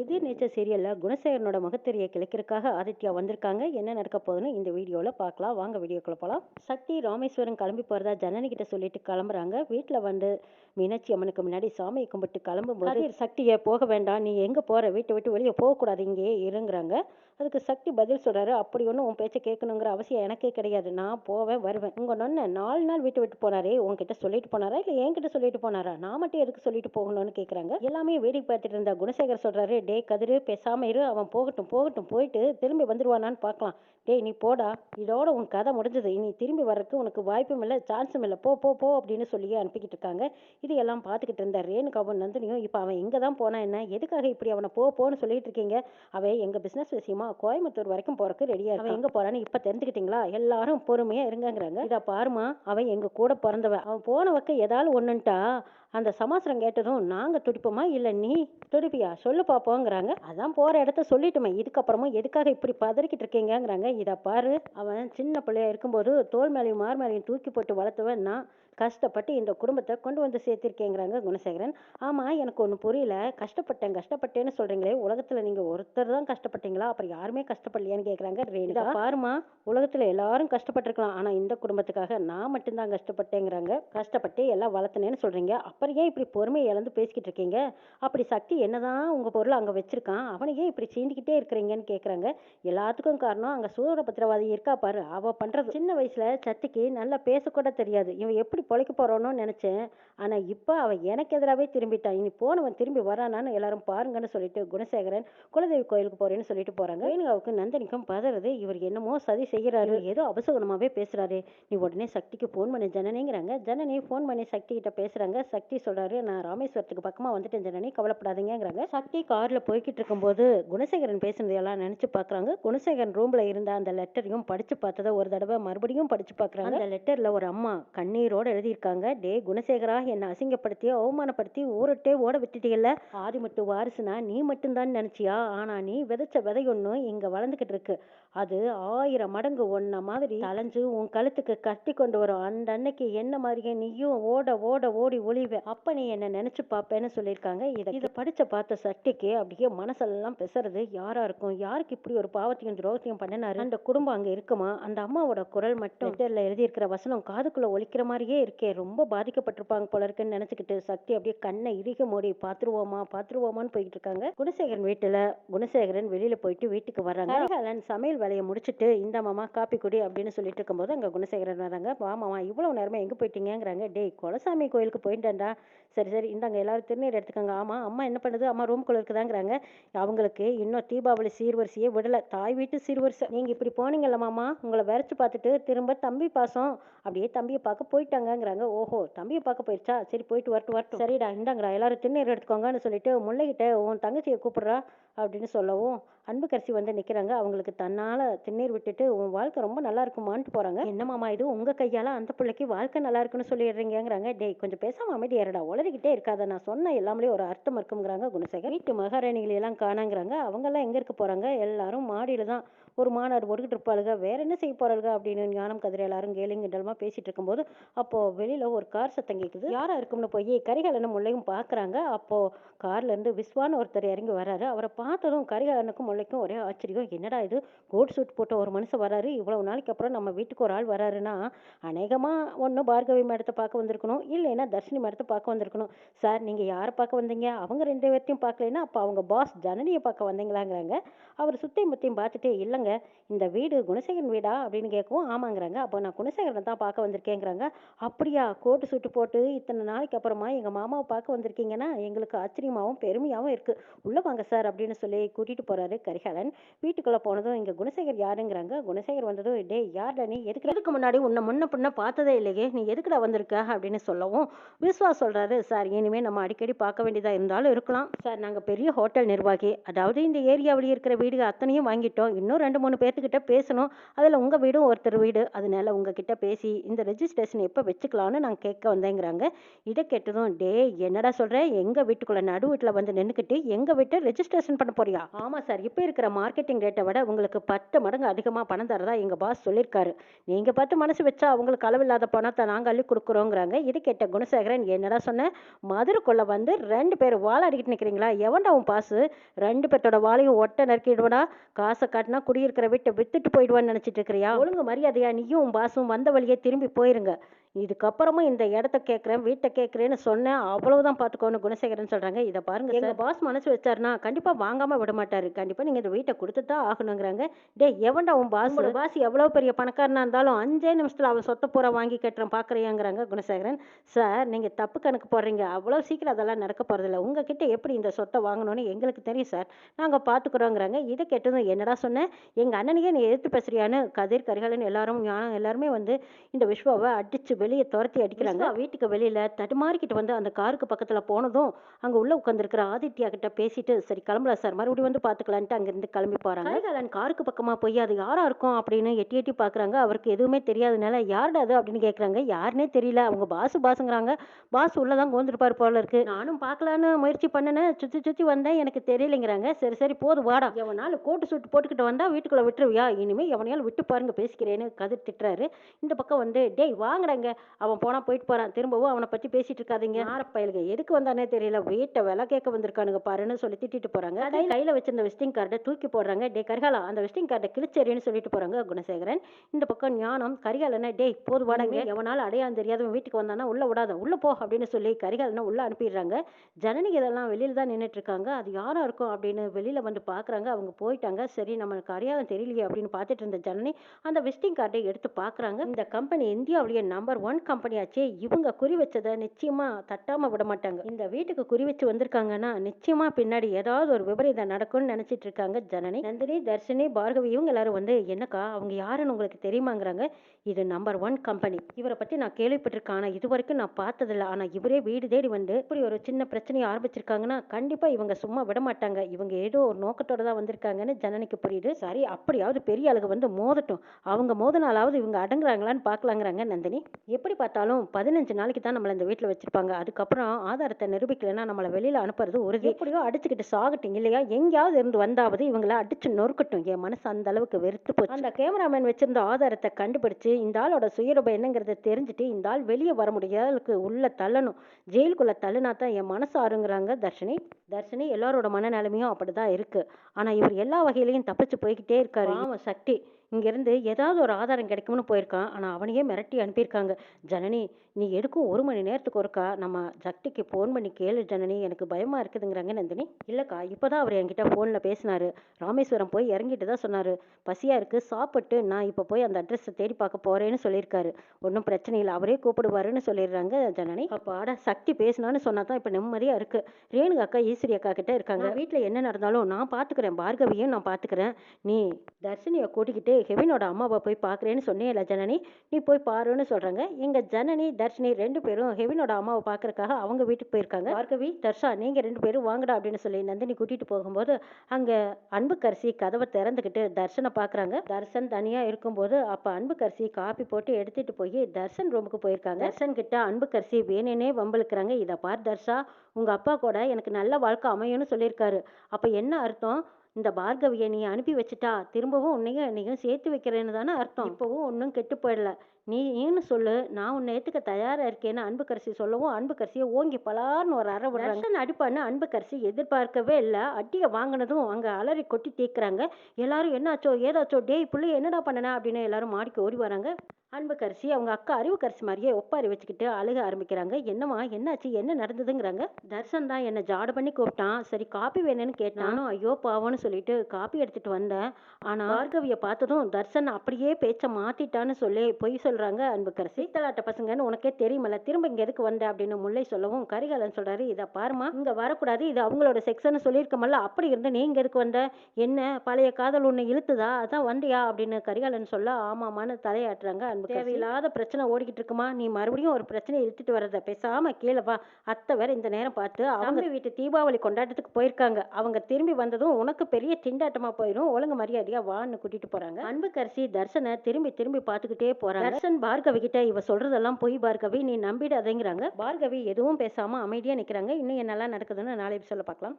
எதிர் நேச்சர் சீரியலில் குணசேகரனோட முகத்திரையை கிழக்கிறதுக்காக ஆதித்யா வந்திருக்காங்க. என்ன நடக்க போகுதுன்னு இந்த வீடியோவில் பார்க்கலாம். வாங்க வீடியோக்குள்ள போகலாம் சக்தி ராமேஸ்வரம் கிளம்பி போகிறதா ஜனனி கிட்ட சொல்லிட்டு கிளம்புறாங்க. வீட்டில் வந்து மீனாட்சி அம்மனுக்கு முன்னாடி சாமியை கும்பிட்டு கிளம்பும்போது சக்தியை போக வேண்டாம். நீ எங்கே போகிற வீட்டை விட்டு வெளியே போகக்கூடாது. இங்கேயே இருங்கிறாங்க. அதுக்கு சக்தி பதில் சொல்கிறாரு அப்படி ஒன்றும் உன் பேச்சை கேட்கணுங்கிற அவசியம் எனக்கே கிடையாது. நான் போவேன் வருவேன். உங்கள் நொன்ன நாலு நாள் விட்டு விட்டு போனாரே உங்ககிட்ட சொல்லிட்டு போனாரா? இல்லை என்கிட்ட சொல்லிட்டு போனாரா? நான் மட்டும் எதுக்கு சொல்லிட்டு போகணும்னு கேட்குறாங்க எல்லாமே வேடிக்கை பார்த்துட்டு இருந்தா குணசேகர் சொல்கிறாரு டே கதிரு பேசாமல் இரு. அவன் போகட்டும் போகட்டும். போயிட்டு திரும்பி வந்துடுவானான்னு பார்க்கலாம். டேய் நீ போடா. இதோட உன் கதை முடிஞ்சது. இனி திரும்பி வர்றதுக்கு உனக்கு வாய்ப்பும் இல்லை சான்ஸும் இல்லை. போ போ போ அப்படின்னு சொல்லி அனுப்பிக்கிட்டு இருக்காங்க. இது எல்லாம் பார்த்துக்கிட்டு இருந்த ரேணுகாவும் நந்தினியும் இப்போ அவன் எங்கே தான் போனா என்ன? எதுக்காக இப்படி அவனை போ போன்னு சொல்லிட்டு இருக்கீங்க? அவன் எங்கள் பிஸ்னஸ் விஷயமா கோயம்புத்தூர் வரைக்கும் போறதுக்கு ரெடியாக அவன் எங்கே போறான்னு இப்போ தெரிஞ்சுக்கிட்டீங்களா? எல்லாரும் பொறுமையாக இருங்கங்கிறாங்க. இதை பாருமா அவன் எங்கள் கூட பிறந்தவன். அவன் போன பக்கம் ஏதாவது ஒன்றுன்ட்டா அந்த சமாசரம் கேட்டதும் நாங்கள் துடிப்போமா? இல்லை நீ துடிப்பியா? சொல்லு பார்ப்போங்கிறாங்க அதான் போகிற இடத்த சொல்லிட்டுமே. இதுக்கப்புறமும் எதுக்காக இப்படி பதறிக்கிட்டு இருக்கீங்கங்கிறாங்க. இதை பாரு. அவன் சின்ன பிள்ளையா இருக்கும்போது தோல் மேலையும் மார் மேலையும் தூக்கி போட்டு வளர்த்தவன் நான். கஷ்டப்பட்டு இந்த குடும்பத்தை கொண்டு வந்து சேர்த்திருக்கேங்கிறாங்க குணசேகரன். ஆமாம் எனக்கு ஒன்று புரியல. கஷ்டப்பட்டேன் கஷ்டப்பட்டேன்னு சொல்கிறீங்களே உலகத்தில் நீங்கள் ஒருத்தர் தான் கஷ்டப்பட்டீங்களா? அப்புறம் யாருமே கஷ்டப்படலையான்னு கேட்குறாங்க ரேணுகா. பாருமா உலகத்தில் எல்லாரும் கஷ்டப்பட்டிருக்கலாம். ஆனால் இந்த குடும்பத்துக்காக நான் மட்டும்தான் கஷ்டப்பட்டேங்கிறாங்க. கஷ்டப்பட்டு எல்லாம் வளர்த்துனேன்னு சொல்கிறீங்க அப்புறம் ஏன் இப்படி பொறுமையை இழந்து பேசிக்கிட்டு இருக்கீங்க? அப்படி சக்தி என்னதான் உங்கள் பொருள் அங்கே வச்சிருக்கான்? அவனை ஏன் இப்படி சீண்டிக்கிட்டே இருக்கிறீங்கன்னு கேட்குறாங்க எல்லாத்துக்கும் காரணம் அங்கே சூரபத்திரவாதி இருக்கா பாரு. அவ பண்ணுறது சின்ன வயசில் சத்திக்கு நல்லா பேசக்கூட தெரியாது. இவன் எப்படி பொழைக்க போகிறானோ நினச்சேன். ஆனால் இப்போ அவன் எனக்கு எதிராகவே திரும்பிட்டான் இனி போனவன் திரும்பி வரானான்னு எல்லாரும் பாருங்கன்னு சொல்லிட்டு குணசேகரன் குலதெய்வ கோயிலுக்கு போறேன்னு சொல்லிட்டு போறாங்க. ரேணுகாவுக்கு நந்தனிக்கும் பதறது. இவர் என்னமோ சதி செய்கிறாரு. ஏதோ அபசகுணமாவே பேசுறாரு. நீ உடனே சக்திக்கு ஃபோன் பண்ண ஜனனிங்கிறாங்க. ஜனனி ஃபோன் பண்ணி சக்தி கிட்ட பேசுறாங்க. சக்தி சொல்றாரு நான் ராமேஸ்வரத்துக்கு பக்கமா வந்துட்டேன் ஜனனி. கவலைப்படாதீங்கங்கிறாங்க. சக்தி கார்ல போய்கிட்டு இருக்கும்போது குணசேகரன் பேசுனதையெல்லாம் நினைச்சு பார்க்கறாங்க குணசேகரன் ரூம்ல இருந்த அந்த லெட்டரையும் படிச்சு பார்த்ததை ஒரு தடவை மறுபடியும் படிச்சு பார்க்கறாங்க அந்த லெட்டர்ல ஒரு அம்மா கண்ணீரோட எழுதியிருக்காங்க. டே குணசேகரா என்னை அசிங்கப்படுத்தி அவமானப்படுத்தி ஊரட்டே ஓட விட்டுட்டீங்கல்ல ஆதி மட்டும் வாரிசுனா நீ மட்டும்தான் நினைச்சியா? ஆனா நீ விதைச்ச விதை ஒண்ணு இங்க வளர்ந்துகிட்டு இருக்கு. அது ஆயிரம் மடங்கு ஒன்ன மாதிரி அலைஞ்சு உன் கழுத்துக்கு கட்டி கொண்டு வரும். அந்த அன்னைக்கு என்ன மாதிரியே நீயும் ஓட ஓட ஓடி ஒளிவ. அப்ப நீ என்ன நினைச்சு பாப்பேன்னு சொல்லியிருக்காங்க. இதை இதை படிச்ச பார்த்த சக்திக்கு அப்படியே மனசெல்லாம் பெசறது யாரா இருக்கும்? யாருக்கு இப்படி ஒரு பாவத்தையும் துரோகத்தையும் பண்ணினாரு? அந்த குடும்பம் அங்க இருக்குமா? அந்த அம்மாவோட குரல் மட்டும் லெட்டர்ல எழுதியிருக்கிற வசனம் காதுக்குள்ள ஒலிக்கிற மாதிரியே இருக்கே. ரொம்ப பாதிக்கப்பட்டிருப்பாங்க போல இருக்குன்னு நினைச்சுக்கிட்டு சக்தி அப்படியே கண்ணை இறுக மூடி பாத்துருவோமா பாத்துருவோமான்னு போய்கிட்டு இருக்காங்க. குணசேகரன் வீட்டுல குணசேகரன் வெளியில போயிட்டு வீட்டுக்கு வர்றாங்க. சமையல் வேலையை முடிச்சிட்டு இந்த மாமா காப்பி குடி அப்படின்னு சொல்லிட்டு இருக்கும்போது அங்க குணசேகரன் வராங்க. வா மாமா இவ்வளவு நேரமா எங்க போயிட்டீங்கங்கிறாங்க. டேய் குலசாமி கோயிலுக்கு போயிட்டேன்டா. சரி சரி. இந்தாங்க எல்லாரும் திருநீர் எடுத்துக்கோங்க. ஆமாம் அம்மா என்ன பண்ணுது? அம்மா ரூம்குள்ளே இருக்குதாங்கிறாங்க. அவங்களுக்கு இன்னும் தீபாவளி சீர்வரிசையே விடலை. தாய் வீட்டு சீர்வரிசை. நீங்கள் இப்படி போனீங்கல்ல மாமா உங்களை வரைச்சி பார்த்துட்டு திரும்ப தம்பி பாசம். அப்படியே தம்பியை பார்க்க போயிட்டாங்கங்கிறாங்க. ஓஹோ தம்பியை பார்க்க போயிடுச்சா சரி போயிட்டு வரட்டும் வரட்டும். சரிடா இந்தாங்கடா எல்லாரும் திருநீர் எடுத்துக்கோங்கன்னு சொல்லிட்டு முல்லைகிட்ட உன் தங்கச்சியை கூப்பிட்றா அப்படின்னு சொல்லவும் அன்புக்கரசி வந்து நிற்கிறாங்க அவங்களுக்கு தன்னால் திருநீர் விட்டுட்டு உன் வாழ்க்கை ரொம்ப நல்லா இருக்குமான்ட்டு போகிறாங்க என்னமாமா இது? உங்கள் கையால் அந்த பிள்ளைக்கு வாழ்க்கை நல்லா இருக்குன்னு சொல்லிடுறீங்கிறாங்க டேய் கொஞ்சம் பேசாம அமைதியாரடா உளறிக்கிட்டே இருக்காத. நான் சொன்ன எல்லாமே ஒரு அர்த்தம் இருக்குங்கிறாங்க குணசேகர். வீட்டு மகாராணிகளை எல்லாம் காணாங்கிறாங்க. அவங்கெல்லாம் எங்கே இருக்க போகிறாங்க எல்லாரும் மாடியில் தான் ஒரு மாநாடு போட்டுக்கிட்டு இருப்பாளுங்க. வேற என்ன செய்ய போறாளுங்க அப்படின்னு ஞானம் கதிரை எல்லாரும் கேலிங் கிண்டலமா பேசிட்டு இருக்கும்போது அப்போ வெளியில ஒரு கார் சத்தம் கேட்குது யாரா இருக்கும்னு போய் கரிகாலனும் முல்லையும் பாக்குறாங்க. அப்போ கார்ல இருந்து விஸ்வான்னு ஒருத்தர் இறங்கி வராரு. அவரை பார்த்ததும் கரிகாலனுக்கும் முல்லைக்கும் ஒரே ஆச்சரியம். என்னடா இது? கோட் சூட் போட்ட ஒரு மனுஷன் வராரு. இவ்வளவு நாளைக்கு அப்புறம் நம்ம வீட்டுக்கு ஒரு ஆள் வராருன்னா அநேகமா ஒன்று பார்கவி மேடத்தை பார்க்க வந்திருக்கணும். இல்லைன்னா தர்ஷினி மேடத்தை பார்க்க வந்திருக்கணும். சார் நீங்க யாரை பார்க்க வந்தீங்க? அவங்க ரெண்டு பேர்த்தையும் பார்க்கலைன்னா அப்போ அவங்க பாஸ் ஜனனியை பார்க்க வந்தீங்களாங்கிறாங்க. அவர் சுத்தையும் முத்தையும் பார்த்துட்டு இல்லைங்க இந்த வீடு குணசேகரன் வீடா? அப்படின்னு கேட்கவும் ஆமாங்கிறாங்க. அப்போ நான் குணசேகரனை தான் பார்க்க வந்திருக்கேங்கிறாங்க. அப்படியா? கோட்டு சுட்டு போட்டு இத்தனை நாளைக்கு அப்புறமா எங்கள் மாமாவை பார்க்க வந்திருக்கீங்கன்னா எங்களுக்கு ஆச்சரியமாகவும் பெருமையாகவும் இருக்குது உள்ளே வாங்க சார் அப்படின்னு சொல்லி கூட்டிகிட்டு போகிறாரு கரிகாலன். வீட்டுக்குள்ளே போனதும் இங்கே குணசேகர் யாருங்கிறாங்க? குணசேகர் வந்ததும் டேய் யார்டா நீ? எதுக்கு எதுக்கு முன்னாடி உன்னை முன்ன பின்ன பார்த்ததே இல்லையே. நீ எதுக்குடா வந்திருக்க? அப்படின்னு சொல்லவும் விஸ்வா சொல்கிறாரு சார் இனிமேல் நம்ம அடிக்கடி பார்க்க வேண்டியதாக இருந்தாலும் இருக்கலாம். சார் நாங்கள் பெரிய ஹோட்டல் நிர்வாகி. அதாவது இந்த ஏரியாவிலேயே இருக்கிற வீடு அத்தனையும் வாங்கிட்டோம். இன்னும் ரெண்டு மூணு பேர்த்துக்கிட்ட பேசணும். அதில் உங்கள் வீடும் ஒருத்தர் வீடு. அதனால உங்ககிட்ட பேசி இந்த ரெஜிஸ்ட்ரேஷன் எப்போ வச்சுக்கலாம்னு நான் கேட்க வந்தேங்கிறாங்க. இதை கேட்டதும் டேய் என்னடா சொல்கிறேன் எங்கள் வீட்டுக்குள்ளே நடு வீட்டில் வந்து நின்றுக்கிட்டு எங்கள் வீட்டை ரெஜிஸ்ட்ரேஷன் பண்ண போறியா? ஆமாம் சார் இப்போ இருக்கிற மார்க்கெட்டிங் ரேட்டை விட உங்களுக்கு பத்து மடங்கு அதிகமாக பணம் தரதா எங்கள் பாஸ் சொல்லியிருக்காரு. நீங்கள் பார்த்து மனசு வச்சா அவங்களுக்கு அளவில்லாத பணத்தை நாங்கள் அள்ளி கொடுக்குறோங்கிறாங்க. இது கேட்ட குணசேகரன் என்னடா சொன்னேன் மதுரைக்குள்ளே வந்து ரெண்டு பேர் வாழை அடிக்கிட்டு நிற்கிறீங்களா எவன்டா உன் பாசு ரெண்டு பேர்த்தோட வாழையும் ஒட்ட நறுக்கிடுவனா காசை காட்டினா இருக்கிற வீட்டை வித்துட்டு போயிடுவான்னு நினைச்சிட்டு இருக்கிறியா? ஒழுங்கு மரியாதையா நீயும் உன் பாசும் வந்த வழியே திரும்பி போயிருங்க. இதுக்கப்புறமும் இந்த இடத்த கேட்குறேன் வீட்டை கேட்குறேன்னு சொன்னேன். அவ்வளவுதான் பார்த்துக்கோன்னு குணசேகரன் சொல்கிறாங்க இதை பாருங்க எங்கள் பாஸ் மனசு வச்சாருன்னா கண்டிப்பாக வாங்காமல் விட மாட்டாரு. கண்டிப்பாக நீங்கள் இந்த வீட்டை கொடுத்து தான் ஆகணுங்கிறாங்க. டே எவன்டா உன் பாஸ் பாஸ் எவ்வளோ பெரிய பணக்காரனா இருந்தாலும் அஞ்சே நிமிஷத்தில் அவன் சொத்தை பூரா வாங்கி கட்டுறேன் பார்க்குறியாங்கிறாங்க குணசேகரன். சார் நீங்கள் தப்பு கணக்கு போடுறீங்க. அவ்வளோ சீக்கிரம் அதெல்லாம் நடக்க போகிறதில்ல உங்ககிட்ட எப்படி இந்த சொத்தை வாங்கணும்னு எங்களுக்கு தெரியும் சார். நாங்கள் பார்த்துக்குறோங்கிறாங்க இதை கேட்டதும் என்னடா சொன்னேன் எங்கள் அண்ணனையே நீ எதிர்த்து பேசுறியான்னு கதிர் கரிகாலன் எல்லாரும் ஞானம் எல்லாருமே வந்து இந்த விஸ்வாவை அடிச்சு வெளியே துரத்தி அடிக்கிறாங்க. வீட்டுக்கு வெளியில தடுமாறிக்கிட்டு வந்து அந்த காருக்கு பக்கத்துல போனதும் அங்க உள்ள உட்காந்துருக்கிற ஆதித்யா கிட்ட பேசிட்டு சரி கிளம்பலாம் சார். மறுபடியும் வந்து பாத்துக்கலான்ட்டு அங்கிருந்து கிளம்பி போறாங்க. கரிகாலன் காருக்கு பக்கமா போய் அது யாரா இருக்கும்? அப்படின்னு எட்டி எட்டி பாக்குறாங்க. அவருக்கு எதுவுமே தெரியாதனால யாருடா அது? அப்படின்னு கேக்குறாங்க. யாருன்னே தெரியல. அவங்க பாசு பாசுங்கிறாங்க. பாஸ் உள்ளதான் கோந்துருப்பாரு போல இருக்கு. நானும் பார்க்கலான்னு முயற்சி பண்ணினேன் சுத்தி சுத்தி வந்தேன். எனக்கு தெரியலைங்கிறாங்க. சரி சரி போதும் வாடா. எவனாலும் கோட்டு சூட்டு போட்டுக்கிட்டு வந்தா வீட்டுக்குள்ள விட்டுருவியா? இனிமே எவனையாலும் விட்டு பாருங்க பேசிக்கிறேன்னு கதிர் திட்டுறாரு. இந்த பக்கம் வந்து டேய் வாங்கடாங்க அவன் போனா போயிட்டு போறான். திரும்பவும் அவனை பத்தி பேசிட்டு இருக்காதீங்க. ஆரப்பயலுங்க எதுக்கு வந்தானே தெரியல. வீட்டை விலை கேட்க வந்திருக்கானுங்க பாருன்னு சொல்லி திட்டிட்டு போறாங்க. அதே கையில வச்சிருந்த விசிட்டிங் கார்டை தூக்கி போடுறாங்க. டே கரிகாலா அந்த விசிட்டிங் கார்டை கிழிச்சேரின்னு சொல்லிட்டு போறாங்க குணசேகரன். இந்த பக்கம் ஞானம் கரிகாலனை டேய் போது வாடங்க எவனால அடையாளம் தெரியாதவன் வீட்டுக்கு வந்தானா உள்ள விடாத. உள்ள போ அப்படின்னு சொல்லி கரிகாலனை உள்ள அனுப்பிடுறாங்க. ஜனனி இதெல்லாம் வெளியில தான் நின்றுட்டு இருக்காங்க அது யாரா இருக்கும் அப்படின்னு வெளியில வந்து பாக்குறாங்க. அவங்க போயிட்டாங்க. சரி நம்மளுக்கு அடையாளம் தெரியலையே அப்படின்னு பார்த்துட்டு இருந்த ஜனனி அந்த விசிட்டிங் கார்டை எடுத்து பார்க்குறாங்க இந்த கம்பெனி இந்தியாவிலேயே நம்பர் ஒன் கம்பெனியாச்சு இவங்க குறி வச்சதை நிச்சயமாக தட்டாமல் விட மாட்டாங்க. இந்த வீட்டுக்கு குறி வச்சு வந்திருக்காங்கன்னா நிச்சயமாக பின்னாடி ஏதாவது ஒரு விபரீதம் நடக்கும்னு நினச்சிட்டு இருக்காங்க ஜனனி நந்தினி தர்ஷினி பார்கவி. இவங்க எல்லாரும் வந்து என்னக்கா அவங்க யாருன்னு உங்களுக்கு தெரியுமாங்கிறாங்க? இது நம்பர் ஒன் கம்பெனி இவரை பற்றி நான் கேள்விப்பட்டிருக்கேன். ஆனால் இது வரைக்கும் நான் பார்த்ததில்ல. ஆனால் இவரே வீடு தேடி வந்து இப்படி ஒரு சின்ன பிரச்சனையை ஆரம்பிச்சிருக்காங்கன்னா கண்டிப்பாக இவங்க சும்மா விட மாட்டாங்க. இவங்க ஏதோ ஒரு நோக்கத்தோட தான் வந்திருக்காங்கன்னு ஜனனிக்கு புரியுது. சரி அப்படியாவது பெரிய ஆளுங்க வந்து மோதட்டும். அவங்க மோதினாலாவது இவங்க அடங்குறாங்களான்னு பார்க்கலாங்கிறாங்க நந்தினி. எப்படி பார்த்தாலும் பதினஞ்சு நாளைக்கு தான் நம்மளை இந்த வீட்டில் வச்சிருப்பாங்க. அதுக்கப்புறம் ஆதாரத்தை நிரூபிக்கலைன்னா நம்மளை வெளியில அனுப்புறது உறுதி. எப்படியோ அடிச்சுக்கிட்டு சாகட்டும் இல்லையா? எங்கேயாவது இருந்து வந்தாவது இவங்கள அடிச்சு நொறுக்கட்டும். என் மனசு அந்த அளவுக்கு வெறுத்து போச்சு. அந்த கேமராமேன் வச்சிருந்த ஆதாரத்தை கண்டுபிடிச்சு இந்த ஆளோட சுயரூபம் என்னங்கிறத தெரிஞ்சுட்டு இந்த ஆள் வெளியே வர முடியாதளுக்கு உள்ள தள்ளணும். ஜெயிலுக்குள்ள தள்ளுனா தான் என் மனசு ஆறுங்கிறாங்க தர்ஷினி. தர்ஷினி எல்லாரோட மனநிலைமையும் அப்படிதான் இருக்கு. ஆனா இவர் எல்லா வகையிலையும் தப்பிச்சு போய்கிட்டே இருக்காரு. சக்தி. இங்கேருந்து ஏதாவது ஒரு ஆதாரம் கிடைக்கும்னு போயிருக்கான். ஆனால் அவனையே மிரட்டி அனுப்பியிருக்காங்க. ஜனனி நீ எதுக்கும் ஒரு மணி நேரத்துக்கு ஒருக்கா? நம்ம சக்திக்கு ஃபோன் பண்ணி கேளு ஜனனி. எனக்கு பயமாக இருக்குதுங்கிறாங்க நந்தினி. இல்லைக்கா இப்போ தான் அவர் என்கிட்ட ஃபோனில் பேசினாரு. ராமேஸ்வரம் போய் இறங்கிட்டு தான் சொன்னார். பசியாக இருக்குது சாப்பிட்டு நான் இப்போ போய் அந்த அட்ரஸை தேடி பார்க்க போகிறேன்னு சொல்லியிருக்காரு. ஒன்றும் பிரச்சனை இல்லை அவரே கூப்பிடுவாருன்னு சொல்லிடுறாங்க ஜனனி. அப்போ ஆடா சக்தி பேசினான்னு சொன்னா தான் இப்போ நிம்மதியாக இருக்குது ரேணுகா அக்கா ஈஸ்வரி அக்கா கிட்ட இருக்காங்க. வீட்டில் என்ன நடந்தாலும் நான் பார்த்துக்கிறேன் பார்கவியும் நான் பார்த்துக்கிறேன் நீ தர்ஷினியை கூட்டிக்கிட்டு ஹெவினோட அம்மாவை போய் பார்க்குறேன்னு சொன்னேன்ல ஜனனி. நீ போய் பாருன்னு சொல்கிறாங்க எங்கள் ஜனனி தர்ஷினி ரெண்டு பேரும் ஹெவினோட அம்மாவை பார்க்கறக்காக அவங்க வீட்டுக்கு போயிருக்காங்க. பார்க்கவி தர்ஷா நீங்கள் ரெண்டு பேரும் வாங்கடா அப்படின்னு சொல்லி நந்தினி கூட்டிகிட்டு போகும்போது அங்கே அன்புக்கரசி கதவை திறந்துக்கிட்டு தர்ஷனை பார்க்குறாங்க. தர்ஷன் தனியாக இருக்கும்போது அப்போ அன்புக்கரசி காப்பி போட்டு எடுத்துகிட்டு போய் தர்ஷன் ரூமுக்கு போயிருக்காங்க. தர்ஷன் கிட்ட அன்புக்கரசி வேணுன்னே வம்பளுக்குறாங்க இதை பார் தர்ஷா உங்கள் அப்பா கூட எனக்கு நல்ல வாழ்க்கை அமையும்னு சொல்லியிருக்காரு. அப்போ என்ன அர்த்தம்? இந்த பார்கவியை நீ அனுப்பி வச்சுட்டா திரும்பவும் உன்னையும் என்னையும் சேர்த்து வைக்கிறேன்னு தானே அர்த்தம். இப்போவும் ஒன்றும் கெட்டு போயிடல. நீ ஏன்னு சொல்லு. நான் உன்னை ஏற்றுக்க தயாராக இருக்கேன்னு அன்புக்கரசி சொல்லவும் அன்புக்கரசியை ஓங்கி பலார்னு ஒரு அரை விடுறாங்க. அடிப்பான்னு அன்புக்கரசி எதிர்பார்க்கவே இல்லை. அட்டியை வாங்கினதும் அங்கே அலறி கொட்டி தீக்குறாங்க. எல்லாரும் என்னாச்சோ ஏதாச்சோ டேய் பிள்ளை என்னடா பண்ணனா? அப்படின்னு எல்லாரும் மாடிக்கு ஓடி வராங்க. அன்புக்கரசி அவங்க அக்கா அறிவுக்கரசி மாதிரியே ஒப்பாரி வச்சுக்கிட்டு அழுக ஆரம்பிக்கிறாங்க. என்னம்மா என்னாச்சு? என்ன நடந்ததுங்கிறாங்க. தர்ஷன் தான் என்னை ஜாடு பண்ணி கூப்பிட்டான். சரி காப்பி வேணும்னு கேட்டானும் ஐயோ பாவம்னு சொல்லிட்டு காப்பி எடுத்துட்டு வந்தேன். ஆனா பார்கவியை பார்த்ததும் தர்ஷன் அப்படியே பேச்ச மாத்திட்டான்னு சொல்லி பொய் சொல்றாங்க அன்புக்கரசி தலாட்ட பசங்கன்னு உனக்கே தெரியுமல்ல திரும்ப இங்க எதுக்கு வந்த அப்படின்னு முல்லை சொல்லவும் கரிகாலன் சொல்றாரு இதை பாருமா இங்க வரக்கூடாது. இது அவங்களோட செக்ஷன் சொல்லியிருக்கமல்ல அப்படி இருந்து நீ இங்க எதுக்கு வந்த? என்ன? பழைய காதல் உன்னை இழுத்துதா? அதான் வந்தியா அப்படின்னு கரிகாலன் சொல்ல ஆமாமான்னு தலையாட்டுறாங்க அன்பு தேவையில்லாத பிரச்சனை ஓடிக்கிட்டு இருக்குமா? நீ மறுபடியும் ஒரு பிரச்சனையை இழுத்துட்டு வர்றத பேசாம கீழே வா. அத்தை வேற இந்த நேரம் பார்த்து அவங்க வீட்டு தீபாவளி கொண்டாட்டத்துக்கு போயிருக்காங்க. அவங்க திரும்பி வந்ததும் உனக்கு பெரிய திண்டாட்டமா போயிடும் ஒழுங்கு மரியாதையா வான்னு கூட்டிட்டு போறாங்க. அன்புக்கரசி தர்சனை திரும்பி திரும்பி பார்த்துக்கிட்டே போறாங்க. தர்சன் பார்கவி கிட்ட இவ சொல்றதெல்லாம் பொய் பார்கவி நீ நம்பிடாதேங்கிறாங்க. பார்கவி எதுவும் பேசாம அமைதியா நிக்கிறாங்க. இன்னும் என்னெல்லாம் நடக்குதுன்னு நாளை சொல்ல பார்க்கலாம்.